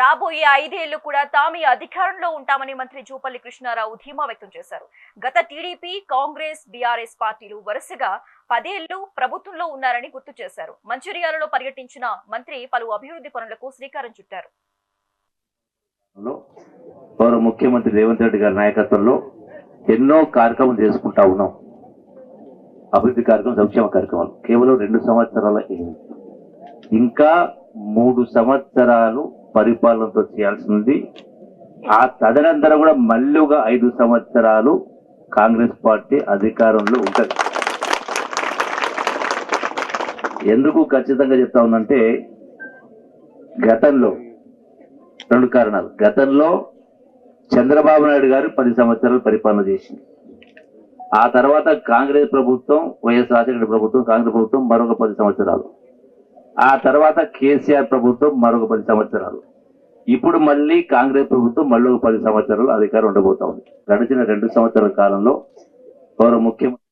రాబోయే ఐదేళ్ళు కూడా తామే అధికారంలో ఉంటామని మంత్రి జూపల్లి కృష్ణారావు ధీమా వ్యక్తం చేశారు. గత టీడీపీ కాంగ్రెస్ బీఆర్ఎస్ పార్టీలు వరుసగా పదేళ్ళు ప్రభుత్వంలో ఉన్నారని గుర్తు చేశారు. మంచిర్యాలలో పర్యటించిన మంత్రి పలు అభివృద్ధి పనులకు శ్రీకారం చుట్టారు. గౌరవ ముఖ్యమంత్రి రేవంత్ రెడ్డి గారి నాయకత్వంలో ఎన్నో కార్యక్రమాలు చేసుకుంటా ఉన్నాం. అభివృద్ధి కార్యక్రమం సంక్షేమ కార్యక్రమాలు. కేవలం రెండు సంవత్సరాల ఇంకా మూడు సంవత్సరాలు పరిపాలనతో చేయాల్సి ఉంది ఆ తదనంతరం కూడా మళ్ళీగా ఐదు సంవత్సరాలు కాంగ్రెస్ పార్టీ అధికారంలో ఉంటుంది. ఎందుకు ఖచ్చితంగా చెప్తా ఉందంటే గతంలో రెండు కారణాలు. గతంలో చంద్రబాబు నాయుడు గారు పది సంవత్సరాలు పరిపాలన చేసింది ఆ తర్వాత కాంగ్రెస్ ప్రభుత్వం వైఎస్ రాజశేఖర ప్రభుత్వం కాంగ్రెస్ ప్రభుత్వం మరొక పది సంవత్సరాలు. ఆ తర్వాత కేసీఆర్ ప్రభుత్వం మరొక పది సంవత్సరాలు. ఇప్పుడు మళ్ళీ కాంగ్రెస్ ప్రభుత్వం మళ్ళీ ఒక పది సంవత్సరాలు అధికారం ఉండబోతా ఉంది గడిచిన రెండు సంవత్సరాల కాలంలో గౌరవ ముఖ్యమంత్రి